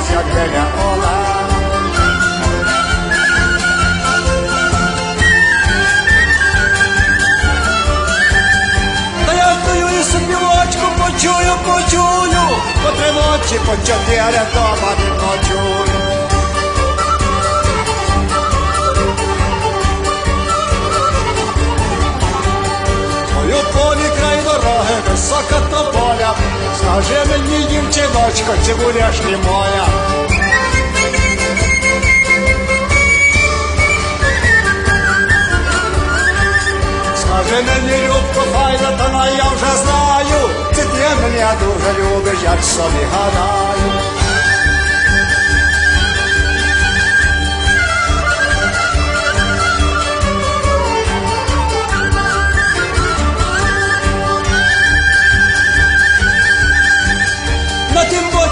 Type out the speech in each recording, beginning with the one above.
вівці не пас, як геля Олена. Та я стою і собі очку почую, почую, по три ночі, по чотири дома не ночую. Мою полі край дороги, висока скажи мені, дівчиночко, чи будеш ти моя? Скажи мені, любко, файна, та я вже знаю, ти ти мене дуже любиш, як собі гадаю.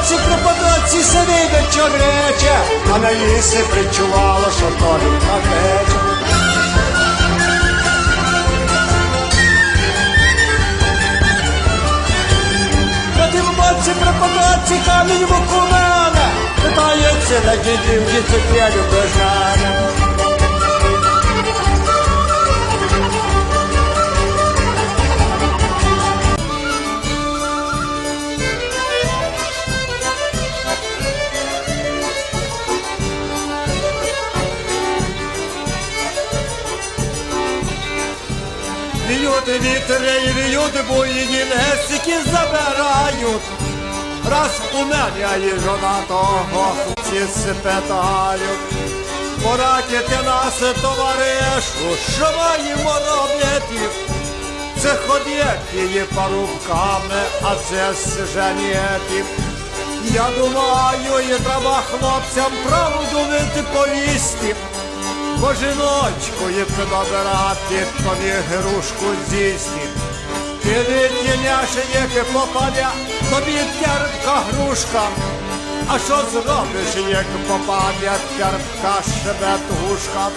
Боці пропадоці сидить вечорече, а на її си причувало, що то від пече. На тим боці пропадоці камінь в оку мене, питається на дідівки, це я любиш мене. Віють вітри і віють буїні, гесики забирають. Раз у мене є жона того, всі се питають. Порадьте нас, товаришу, що маємо робити? Це ходити є парубками, а це женити. Я думаю, і треба хлопцям правду відповісти. Бо жіночкою підобирати, тобі грушку з'їсти. Ти відтіняше, як попаде, тобі терпка грушка. А що зробиш, як попаде терпка шебетушка?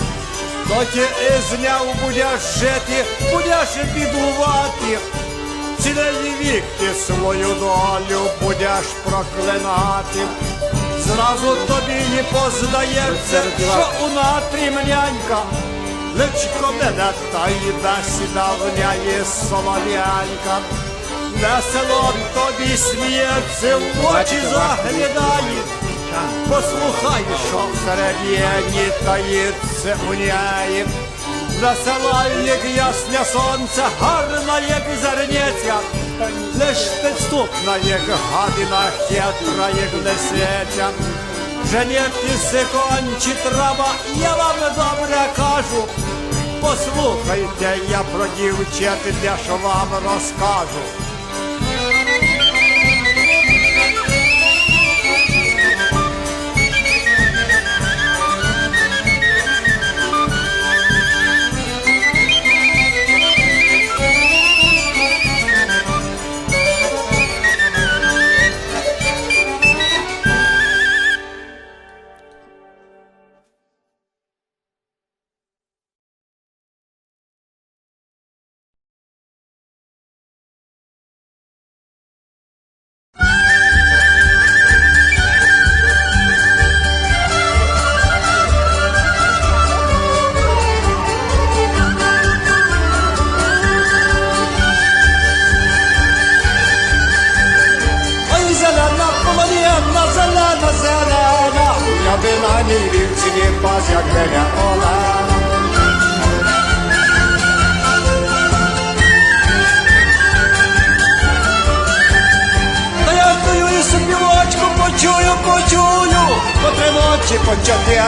То ти із нього будеш жити, будеш бідувати. Цілий вік ти свою долю будеш проклинати. Зразу тобі не поздається, що у натрімлянька Личко мене та й бесіда вняє солов'янка Весело тобі сміється, в очі заглядає. Послухай, що всередині таїться у неї. Весела, як ясне сонце, гарна, як зерниця Лиш підступна, як гадина, хитра, як лисиця Женитися кончі треба, я вам добре кажу. Послухайте, я про дівчат, де що вам розкажу пас, як геля Олена. Та я собі очку почую, почую, по три ночі, по чотири